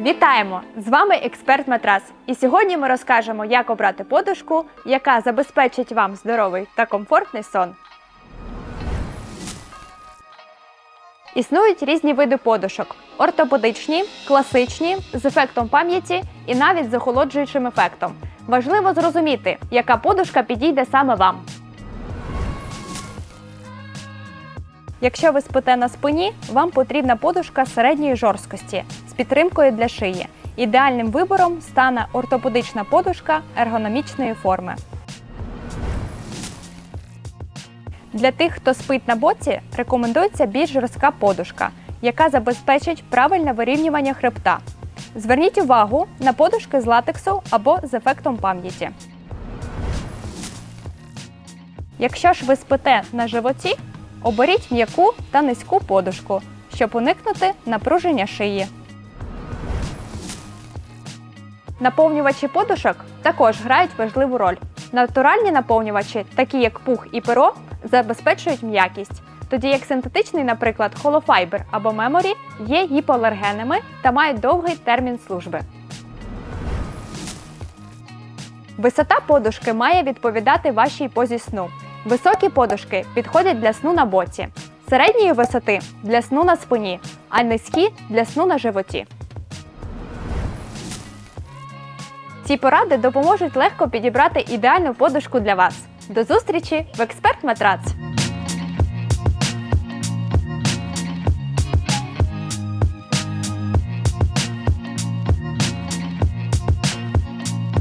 Вітаємо! З вами експерт Матрас. І сьогодні ми розкажемо, як обрати подушку, яка забезпечить вам здоровий та комфортний сон. Існують різні види подушок: ортопедичні, класичні, з ефектом пам'яті і навіть з охолоджуючим ефектом. Важливо зрозуміти, яка подушка підійде саме вам. Якщо ви спите на спині, вам потрібна подушка середньої жорсткості з підтримкою для шиї. Ідеальним вибором стане ортопедична подушка ергономічної форми. Для тих, хто спить на боці, рекомендується більш жорстка подушка, яка забезпечить правильне вирівнювання хребта. Зверніть увагу на подушки з латексу або з ефектом пам'яті. Якщо ж ви спите на животі, оберіть м'яку та низьку подушку, щоб уникнути напруження шиї. Наповнювачі подушок також грають важливу роль. Натуральні наповнювачі, такі як пух і перо, забезпечують м'якість, тоді як синтетичний, наприклад, холофайбер або меморі, є гіпоалергенами та мають довгий термін служби. Висота подушки має відповідати вашій позі сну. Високі подушки підходять для сну на боці, середньої висоти для сну на спині, а низькі для сну на животі. Ці поради допоможуть легко підібрати ідеальну подушку для вас. До зустрічі в експерт матрац!